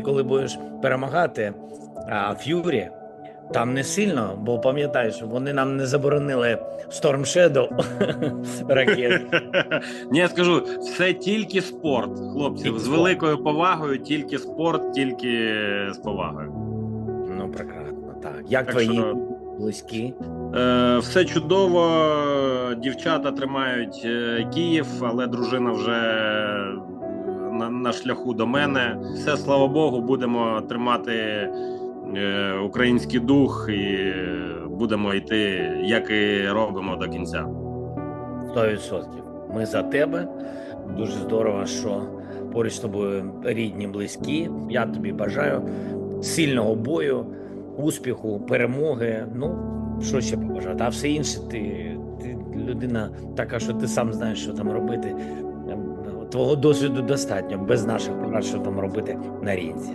коли будеш перемагати а, Ф'юрі, там не сильно, бо пам'ятаєш, вони нам не заборонили Storm Shadow ракет. Ні, я скажу, все тільки спорт, хлопці. З великою повагою, тільки спорт, тільки з повагою. Ну, прекрасно, так. Як Так твої що- близькі? Е, все чудово. Дівчата тримають е, Київ, але дружина вже на, на шляху до мене. Все, слава Богу, будемо тримати е, український дух і будемо йти, як і робимо до кінця. 100%. Ми за тебе. Дуже здорово, що поруч з тобою рідні, близькі. Я тобі бажаю сильного бою, успіху, перемоги. Ну, що ще побажати? А все інше, ти, ти людина така, що ти сам знаєш, що там робити. Твого досвіду достатньо без наших порад, що там робити на рінзі.